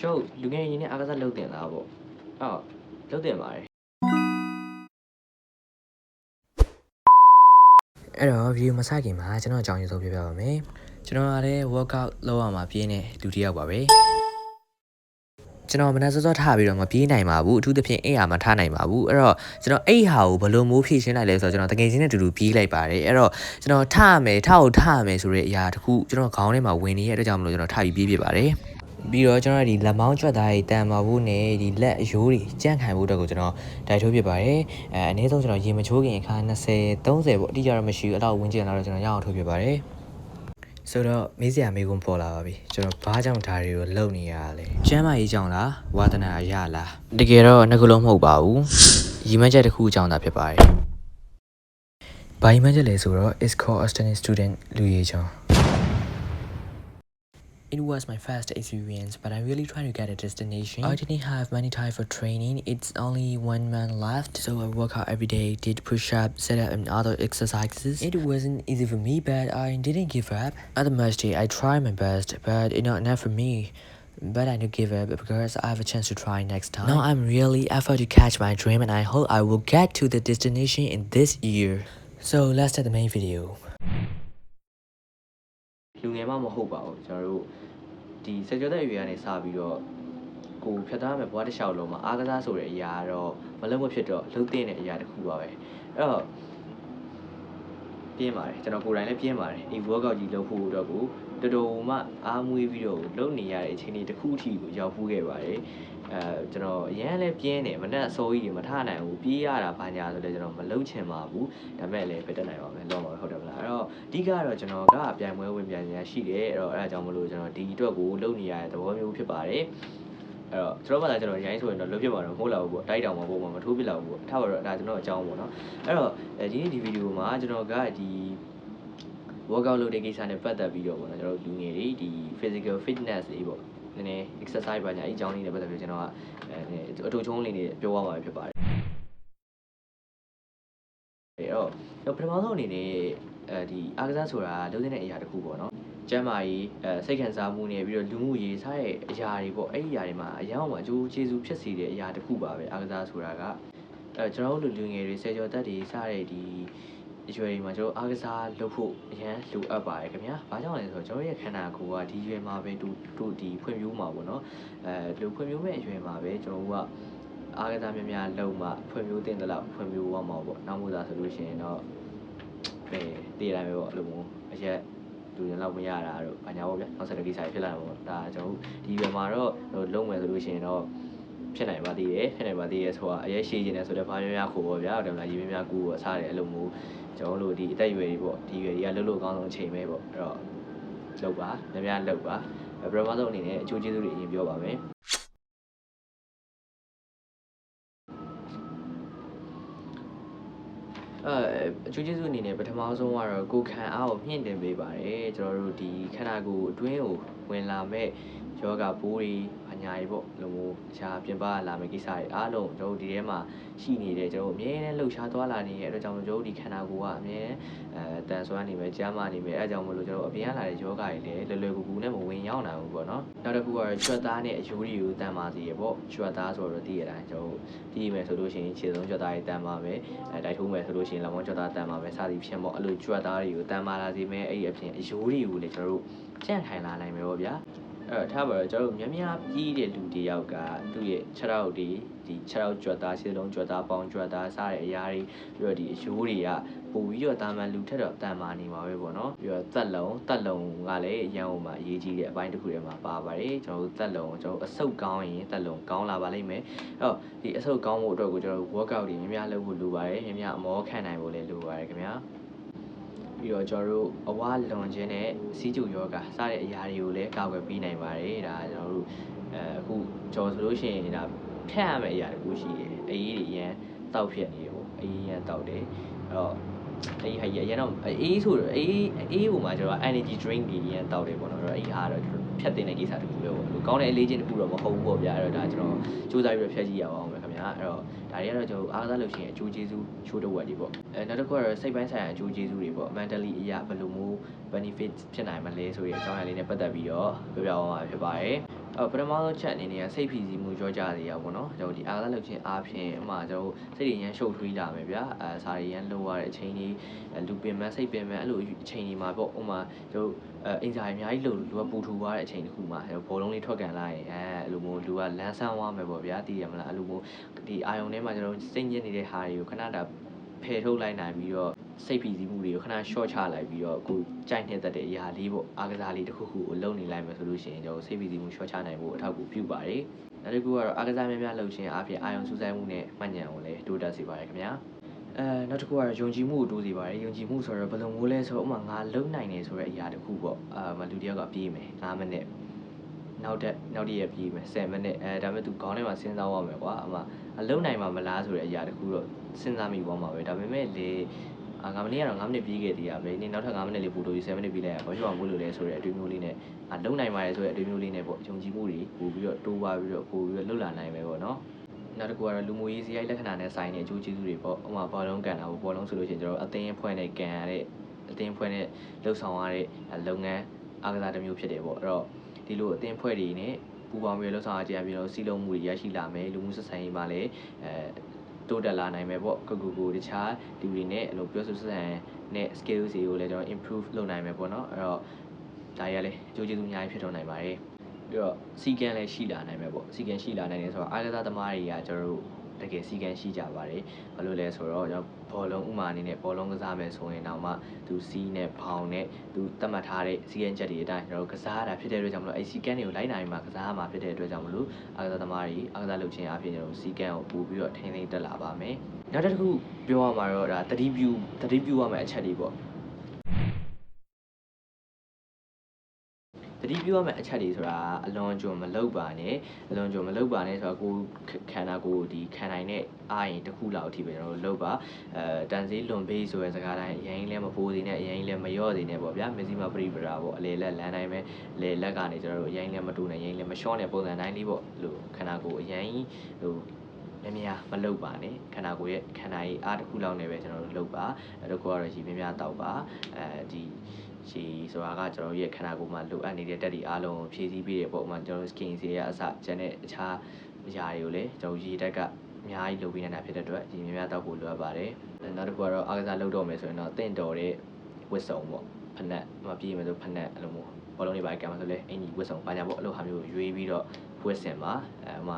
ကျွန်တော်လူငယ်ရင်းနဲ့အားကစားလုပ်တင်လားပေါ့အော်လုပ်တင်ပါတယ်အဲ့တော့ view မစခင်မှာကျွန်တော်အကြောင်းရင်းဆုံးပြပြပါမယ်ကျွန်တော်ကလည်း workout လုပ်ရမှာပြင်းနေလူတစ်ယောက်ပါပဲကျွန်တော်မနက်စောစောထားပြီးတော့မပြေးနိုင်ပါဘူးအထူးသဖြင့်အိမ်ဟာမထားနိုင်ပါဘူးအဲ့တော့ကျွန်တော်အိမ်ဟာကိုဘယ်လိုမျိုးဖြည့်ရှင်းလိုက်လဲဆိုတော့ကျွန်တော်တကယ်ချင်းနဲ့အတူတူပြေးလိုက်ပါတယ်အဲ့တော့ကျွန်တော်ထားရမယ်ထားကိုထားရမယ်ဆိုတဲ့အရာတစ်ခုကျွန်တော်ခေါင်းထဲမှာဝင်နေတဲ့အတွက်ကြောင့်မလို့ကျွန်တော်ထားပြီးပြေးပြပါတယ် ပြီးတော့ကျွန်တော်ဒီလက်မောင်းကြွက်သားတွေတန်ပါဖို့နဲ့ဒီလက်အယိုးတွေကြန့်ခိုင်ဖို့အတွက်ကိုကျွန်တော်ဒိုက်ထိုးပြပါတယ်အဲအနည်းဆုံးကျွန်တော်ရေမချိုးခင်အခါ20 30ပေါ့အတိအကျတော့မရှိဘူးအဲ့တော့ဝင်ကျင်လာတော့ကျွန်တော်ရအောင်ထိုးပြပါတယ်ဆိုတော့မေးစရာမေးခွန်းပေါ်လာပါပြီကျွန်တော်ဘာကြောင့်ဒါတွေကိုလုပ်နေရလဲကျမ်းမာရေးကြောင့်လားဝါသနာအရလားတကယ်တော့နှစ်ခုလုံးမဟုတ်ပါဘူးရီမန်းချက်တစ်ခုအကြောင်းသာဖြစ်ပါတယ်ဘာရီမန်းချက်လဲဆိုတော့ is called a student student လူရေးချောင်း It was my first experience, but I'm really trying to get a destination. I didn't have many time for training. It's only one month left, so I work out every day, did push-up, sit-up, and other exercises. It wasn't easy for me, but I didn't give up. At the most, I tried my best, but it not enough for me. But I didn't give up because I have a chance to try next time. Now I'm really effort to catch my dream, and I hope I will get to the destination in this year. So let's start the main video. လူငယ်မှမဟုတ်ပါဘူးကျွန်တော်တို့ ဒီစကြဝဠာရွေကနေစပြီးတော့ကိုဖြတ်သားမယ်ဘဝတစ်လျှောက်လုံးမှာအားကစားဆိုတဲ့အရာကတော့မလုံးမဖြစ်တော့လှုပ်တင်တဲ့အရာတစ်ခုပါပဲအဲ့တော့ပြင်းပါတယ်ကျွန်တော်ကိုယ်တိုင်လည်းပြင်းပါတယ်ဒီ workout ကြီးလုပ်ဖို့အတွက်ကိုတော်တော်မှအားမွေးပြီးတော့လုပ်နေရတဲ့အချိန်လေးတစ်ခုအထိကိုရောက်ဖူးခဲ့ပါတယ် အဲကျွန်တော်အရန်လည်းပြင်းတယ်မနဲ့အစိုးကြီးတွေမထနိုင်ဘူးပြေးရတာဘာညာဆိုလည်းကျွန်တော်မလုပ်ချင်ပါဘူးဒါပေမဲ့လည်းပြတ်တက်နိုင်ပါမယ်လောပါပဲဟုတ်တယ်မလားအဲ့တော့အဓိကတော့ကျွန်တော်ကပြိုင်ပွဲဝင်ပြိုင်နေရရှိတယ်အဲ့တော့အဲ့ဒါကြောင့်မလို့ကျွန်တော်ဒီအတွက်ကိုလုပ်နေရတဲ့သဘောမျိုးဖြစ်ပါတယ်အဲ့တော့ကျွန်တော်မှလည်းကျွန်တော်ရိုင်းဆိုရင်တော့လွတ်ဖြစ်မှာတော့မဟုတ်လာဘူးပေါ့တိုက်တောင်မှာပုံမှာမထိုးပြလာဘူးပေါ့ထားပါတော့ဒါကျွန်တော်အကြောင်းပေါ့နော်အဲ့တော့ဒီနေ့ဒီဗီဒီယိုမှာကျွန်တော်ကဒီ workout လုပ်တဲ့ကိစ္စနဲ့ပတ်သက်ပြီးတော့ပေါ့နော်ကျွန်တော်တို့လူငယ်တွေဒီ physical fitness လေးပေါ့ နည်းနည်း exercise ပါညာအကြောင်းလေးနဲ့ပတ်သက်ပြီးကျွန်တော်ကအဲအတူချုံးလေးနေပြောရမှာဖြစ်ပါတယ်အဲ့တော့ကျွန်တော်ပထမဆုံးအနေနဲ့အဲဒီအားကစားဆိုတာလုပ်တဲ့အရာတစ်ခုပေါ့နော်ကျမ်းမာရေးအဲစိတ်ခံစားမှုနဲ့ပြီးတော့လူမှုရေးစားတဲ့အရာတွေပေါ့အဲ့ဒီအရာတွေမှာအရောင်းမှာအကျိုးကျေးဇူးဖြစ်စေတဲ့အရာတစ်ခုပါပဲအားကစားဆိုတာကအဲကျွန်တော်တို့လူလူငယ်တွေဆယ်ကျော်သက်တွေစားတဲ့ဒီ အရွယ်တွေမှာကျွန်တော်အားကစားလုပ်ဖို့အရန်လိုအပ်ပါတယ်ခင်ဗျာ။ဘာကြောင့်လဲဆိုတော့ကျွန်တော်ရဲ့ခန္ဓာကိုယ်ကဒီရွယ်မှာပဲတူတူဒီဖွံ့ဖြိုးမှာပေါ့နော်။အဲလူဖွံ့ဖြိုးမဲ့အရွယ်မှာပဲကျွန်တော်တို့ကအားကစားများများလုပ်မှဖွံ့ဖြိုးတဲ့လောက်ဖွံ့ဖြိုးရမှာပေါ့။နောက်မို့သာဆိုလို့ရှိရင်တော့အဲတည်တိုင်းပဲပေါ့အဲ့လိုမျိုးအရက်လူတွေလောက်မရတာတို့ဘာညာပေါ့ဗျာ။နောက်ဆက်တဲ့ကိစ္စတွေဖြစ်လာမှာပေါ့။ဒါကျွန်တော်တို့ဒီရွယ်မှာတော့လုံးမယ်ဆိုလို့ရှိရင်တော့ဖြစ်နိုင်ပါသေးတယ်ဖြစ်နိုင်ပါသေးတယ်ဆိုတာအရေးရှိနေတယ်ဆိုတော့ဘာများများခို့ပေါ့ဗျာဟုတ်တယ်မလားရေများများကူပေါ့စားတယ်အဲ့လိုမျိုး ကျွန်တော်တို့ဒီအသက်အရွယ်တွေပေါ့ဒီရွယ်တွေကလှုပ်လို့အကောင်းဆုံးအချိန်ပဲပေါ့အဲ့တော့လှုပ်ပါများများလှုပ်ပါပထမဆုံးအနေနဲ့အကျိုးကျေးဇူးတွေအရင်ပြောပါမယ်အဲအကျိုးကျေးဇူးအနေနဲ့ပထမဆုံးကတော့ကိုယ်ခံအားကိုမြင့်တင်ပေးပါတယ်ကျွန်တော်တို့ဒီခန္ဓာကိုယ်အတွင်းကိုဝင်လာမဲ့ယောဂပိုးတွေ အညာတွေပေါ့လို့မျိုးတခြားပြင်ပလာမယ့်ကိစ္စတွေအားလုံးကျွန်တော်တို့ဒီထဲမှာရှိနေတယ်ကျွန်တော်တို့အမြဲတမ်းလှုပ်ရှားသွားလာနေတဲ့အတွက်ကြောင့်ကျွန်တော်တို့ဒီခန္ဓာကိုယ်ကအမြဲအဲတန်ဆွမ်းနေမယ်ကြားမနေမယ်အဲအကြောင်းမလို့ကျွန်တော်တို့အပြင်ကလာတဲ့ယောဂတွေလည်းလွယ်လွယ်ကူကူနဲ့မဝင်ရောက်နိုင်ဘူးပေါ့နော်နောက်တစ်ခုကတော့ကျွတ်သားနဲ့အယိုးတွေကိုတန်ပါစေရပေါ့ကျွတ်သားဆိုတော့တည်ရတိုင်းကျွန်တော်တို့တည်မယ်ဆိုလို့ရှိရင်ခြေစုံကျွတ်သားတွေတန်ပါမယ်အဲတိုက်ထိုးမယ်ဆိုလို့ရှိရင်လက်မောင်းကျွတ်သားတန်ပါမယ်စသည်ဖြင့်ပေါ့အဲ့လိုကျွတ်သားတွေကိုတန်ပါလာစေမယ်အဲ့ဒီအပြင်အယိုးတွေကိုလည်းကျွန်တော်တို့ကြန့်ထိုင်လာနိုင်မယ်ပေါ့ဗျာ အဲ့တော့ထားပါတော့ကျွန်တော်တို့များများပြီးတဲ့လူတစ်ယောက်ကသူ့ရဲ့ခြေထောက်တွေဒီခြေထောက်ကြွက်သားခြေလုံးကြွက်သားပေါင်ကြွက်သားစတဲ့အရာတွေပြီးတော့ဒီအယိုးတွေကပို့ပြီးတော့တာမန်လူထက်တော့တန်မာနေမှာပဲပေါ့နော်ပြီးတော့သက်လုံးသက်လုံးကလည်းရန်ကုန်မှာအရေးကြီးတဲ့အပိုင်းတစ်ခုထဲမှာပါပါတယ်ကျွန်တော်တို့သက်လုံးကျွန်တော်တို့အဆုတ်ကောင်းရင်သက်လုံးကောင်းလာပါလိမ့်မယ်အဲ့တော့ဒီအဆုတ်ကောင်းဖို့အတွက်ကိုကျွန်တော်တို့ workout တွေများများလုပ်ဖို့လိုပါတယ်များများအမောခံနိုင်ဖို့လည်းလိုပါတယ်ခင်ဗျာ ပြီးတော့ကျွန်တော်တို့အဝလွန်ခြင်းနဲ့စီးကျူယောဂစတဲ့အရာတွေကိုလည်းကာကွယ်ပေးနိုင်ပါတယ်ဒါကျွန်တော်တို့အဲအခုကျွန်တော်ဆိုလို့ရှိရင်ဒါဖြတ်ရမယ့်အရာတစ်ခုရှိတယ်အရေးတွေအရန်တောက်ဖြစ်နေတယ်ပေါ့အရေးရန်တောက်တယ်အဲ့တော့အေးဟာကြီးအရင်တော့အေးဆိုတော့အေးအေးဟိုမှာကျွန်တော် energy drink တွေရန်တောက်တယ်ပေါ့နော်အဲ့တော့အေးဟာတော့ကျွန်တော်ဖြတ်တင်တဲ့ကိစ္စတစ်ခုပဲပေါ့လို့ ကောင်းတဲ့အလေးချင်းတစ်ခုတော့မဟုတ်ဘူးပေါ့ဗျာအဲ့တော့ဒါကျွန်တော်စူးစမ်းပြီးတော့ဖြတ်ကြည့်ရအောင်ပဲခင်ဗျာအဲ့တော့ဒါတွေကတော့ကျွန်တော်အားကစားလုပ်ရှင်အကျိုးကျေးဇူးချိုးတစ်ဝက်တွေပေါ့အဲနောက်တစ်ခုကတော့စိတ်ပိုင်းဆိုင်ရာအကျိုးကျေးဇူးတွေပေါ့ mentally အရာဘယ်လိုမျိုး benefit ဖြစ်နိုင်မလဲဆိုတဲ့အကြောင်းအရာလေးနဲ့ပတ်သက်ပြီးတော့ပြောပြအောင်ပါဖြစ်ပါတယ်အော် ပထမဆုံးချက်အနေနဲ့ကစိတ်ဖိစီးမှုကြောကြရရပါတော့ကျွန်တော်ဒီအားသာလုပ်ခြင်းအားဖြင့်အမှကျွန်တော်စိတ်တွေရမ်းရှုပ်ထွေးလာမယ်ဗျာအဲစာတွေရမ်းလိုရတဲ့အချိန်ကြီးလူပင်မစိတ်ပင်မအဲ့လိုအချိန်ကြီးမှာပေါ့ဥမာကျွန်တော်အဲအင်ဂျာအများကြီးလို့လူကပူထူသွားတဲ့အချိန်တစ်ခုမှာဘောလုံးလေးထွက်ကန်လာရင်အဲအဲ့လိုမျိုးလူကလန်းဆန်းသွားမယ်ပေါ့ဗျာတည်ရမလားအဲ့လိုမျိုးဒီအာယုံထဲမှာကျွန်တော်စိတ်ညစ်နေတဲ့ဟာတွေကိုခဏတာဖယ်ထုတ်လိုက်နိုင်ပြီးတော့ စိတ်ဖိစီးမှုတွေကိုခဏ short ချလိုက်ပြီးတော့ကိုကြိုက်နေတတ်တဲ့အရာလေးပေါ့အားကစားလေးတစ်ခုခုကိုလုပ်နေလိုက်မယ်ဆိုလို့ရှိရင်ကျွန်တော်စိတ်ဖိစီးမှု short ချနိုင်ဖို့အထောက်အကူပြုပါတယ်နောက်တစ်ခုကတော့အားကစားများများလုပ်ခြင်းအပြင်အာယုံစူးစိုက်မှုနဲ့မှတ်ဉာဏ်ကိုလည်းတိုးတက်စေပါတယ်ခင်ဗျာအဲနောက်တစ်ခုကတော့ယုံကြည်မှုကိုတိုးစေပါတယ်ယုံကြည်မှုဆိုတော့ဘယ်လိုမျိုးလဲဆိုတော့ဥပမာငါလုံနိုင်နေဆိုတဲ့အရာတစ်ခုပေါ့အာမလူတစ်ယောက်ကပြေးမယ်9မိနစ်နောက်တက်နောက်တစ်ရက်ပြေးမယ်10မိနစ်အဲဒါပေမဲ့သူခေါင်းထဲမှာစဉ်းစားရမယ်ကွာအမအလုံနိုင်မှာမလားဆိုတဲ့အရာတစ်ခုတော့စဉ်းစားမိသွားမှာပဲဒါပေမဲ့လေ အာ9မိနစ်ကတော့9မိနစ်ပြီးခဲ့သေးရပဲဒီနောက်ထပ်9မိနစ်လေးပို့လို့10မိနစ်ပြီးလိုက်ရဘာဖြစ်အောင်မို့လို့လဲဆိုတဲ့အတွေ့အမျိုးလေးနဲ့အာလုံနိုင်ပါတယ်ဆိုတဲ့အတွေ့အမျိုးလေးနဲ့ပေါ့ယုံကြည်မှုတွေပို့ပြီးတော့တိုးပွားပြီးတော့ပို့ပြီးတော့လှုပ်လာနိုင်မယ်ပေါ့နော်နောက်တစ်ခုကတော့လူမှုရေးစရိုက်လက္ခဏာနဲ့ဆိုင်တဲ့အကျိုးကျေးဇူးတွေပေါ့ဥပမာဘောလုံးကန်တာပေါ့ဘောလုံးဆိုလို့ရှိရင်ကျွန်တော်အသင်းအဖွဲ့နဲ့ကန်ရတဲ့အသင်းအဖွဲ့နဲ့လှုပ်ဆောင်ရတဲ့လုပ်ငန်းအားကစားတစ်မျိုးဖြစ်တယ်ပေါ့အဲ့တော့ဒီလိုအသင်းအဖွဲ့တွေနဲ့ပူးပေါင်းပြီးလှုပ်ဆောင်ရကြပြီးတော့စီလုံးမှုတွေရရှိလာမယ်လူမှုဆက်ဆံရေးမှာလည်းအဲ တိုးတက်လာနိုင်မယ်ပေါ့ကိုကိုကိုတခြားလူတွေနဲ့အဲ့လိုပြောဆိုဆက်ဆံတဲ့ skills တွေကိုလည်းကျွန်တော် improve လုပ်နိုင်မယ်ပေါ့နော်အဲ့တော့ဒါရလည်းအကျိုးကျေးဇူးအများကြီးဖြစ်တော့နိုင်ပါတယ်ပြီးတော့စီကံလည်းရှိလာနိုင်မယ်ပေါ့စီကံရှိလာနိုင်တယ်ဆိုတော့အားကစားသမားတွေကကျွန်တော်တို့တကယ်စီကံရှိကြပါတယ်ဘာလို့လဲဆိုတော့ကျွန်တော် ဘောလုံးဥမာအနေနဲ့ဘောလုံးကစားမယ်ဆိုရင်တော့မှသူစီးနဲ့ဖောင်နဲ့သူတတ်မှတ်ထားတဲ့စီကံချက်တွေအတိုင်းကျွန်တော်တို့ကစားရတာဖြစ်တဲ့အတွက်ကြောင့်မလို့အဲစီကံတွေကိုလိုက်နိုင်မှာကစားရမှာဖြစ်တဲ့အတွက်ကြောင့်မလို့အားကစားသမားတွေအားကစားလုပ်ခြင်းအပြင်ကျွန်တော်တို့စီကံကိုပို့ပြီးတော့ထိန်းသိမ်းတက်လာပါမယ်နောက်တစ်ခုပြောရမှာတော့ဒါတတိပြုတတိပြုရမယ့်အချက်တွေပေါ့ တတိပြုရမယ့်အချက်တွေဆိုတာအလွန်ကြုံမလောက်ပါနဲ့အလွန်ကြုံမလောက်ပါနဲ့ဆိုတော့ကိုယ်ခန္ဓာကိုယ်ဒီခံနိုင်တဲ့အာရင်တစ်ခုလောက်အထိပဲကျွန်တော်တို့လောက်ပါအဲတန်စေးလွန်ပေးဆိုတဲ့စကားတိုင်းအရင်လည်းမဖိုးသေးနဲ့အရင်လည်းမလျော့သေးနဲ့ပေါ့ဗျာမစ္စည်းမပရိပရာပေါ့အလေလက်လမ်းတိုင်းပဲလေလက်ကနေကျွန်တော်တို့အရင်လည်းမတူနဲ့အရင်လည်းမလျှော့နဲ့ပုံစံတိုင်းလေးပေါ့လို့ခန္ဓာကိုယ်အရင်ဟိုများများမလုပ်ပါနဲ့ခန္ဓာကိုယ်ရဲ့ခန္ဓာကြီးအားတစ်ခုလောက်နဲ့ပဲကျွန်တော်တို့လုပ်ပါအဲ့တော့ကိုကတော့ရေများများတောက်ပါအဲဒီ ရှည်ဆိုတာကကျွန်တော်တို့ရဲ့ခန္ဓာကိုယ်မှာလိုအပ်နေတဲ့တက်တွေအားလုံးကိုဖြည့်ဆည်းပေးတဲ့ပုံမှာကျွန်တော်တို့ skin ဆေးရအစကျန်တဲ့အခြားအရာတွေကိုလည်းကျွန်တော်ရေတက်ကအများကြီးလုပ်ပေးနေတာဖြစ်တဲ့အတွက်ရေများများတောက်ဖို့လိုအပ်ပါတယ်။နောက်တစ်ခုကတော့အားကစားလုပ်တော့မယ်ဆိုရင်တော့တင့်တော်တဲ့ဝတ်စုံပေါ့ဖက်နက်မပြေးမယ်ဆိုဖက်နက်အဲ့လိုမျိုးဘောလုံးတွေပါကံမဆိုလဲအင်ကြီးဝတ်စုံဘာညာပေါ့အဲ့လိုဟာမျိုးရွေးပြီးတော့ဝတ်ဆင်ပါအဲမှ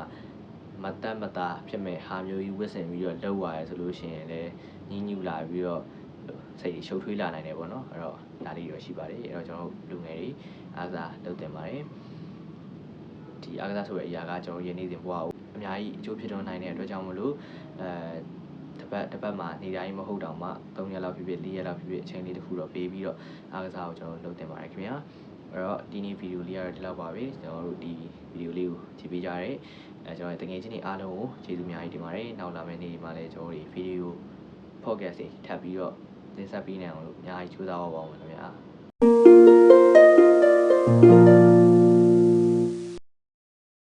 မတတ်မတာဖြစ်မဲ့ဟာမျိုးကြီးဝတ်ဆင်ပြီးတော့လောက်ရရဲဆိုလို့ရှိရင်လည်းညှဉ်းညူလာပြီးတော့ စိတ်ရှုပ်ထွေးလာနိုင်တယ်ပေါ့နော်အဲ့တော့ဒါလေးတော့ရှိပါတယ်အဲ့တော့ကျွန်တော်တို့လူငယ်တွေအားကစားလုပ်တင်ပါတယ်ဒီအားကစားဆိုတဲ့အရာကကျွန်တော်ရင်းနေစဉ်ဘဝကိုအများကြီးအကျိုးဖြစ်တော်နိုင်တဲ့အတွက်ကြောင့်မလို့အဲတစ်ပတ်တစ်ပတ်မှာနေတိုင်းမဟုတ်တော့မှ3ရက်လောက်ဖြစ်ဖြစ်4ရက်လောက်ဖြစ်ဖြစ်အချိန်လေးတစ်ခုတော့ပေးပြီးတော့အားကစားကိုကျွန်တော်လုပ်တင်ပါတယ်ခင်ဗျာအဲ့တော့ဒီနေ့ဗီဒီယိုလေးကတော့ဒီလောက်ပါပဲကျွန်တော်တို့ဒီဗီဒီယိုလေးကိုကြည့်ပေးကြရဲအဲကျွန်တော်တကယ်ချင်းတွေအားလုံးကိုကျေးဇူးအများကြီးတင်ပါတယ်နောက်လာမယ့်နေ့မှာလည်းကျွန်တော်တို့ဗီဒီယို podcast တွေထပ်ပြီးတော့ တင်ဆက်ပေးနိုင်အောင်လို့အများကြီးကြိုးစားပါပါဦးခင်ဗျာ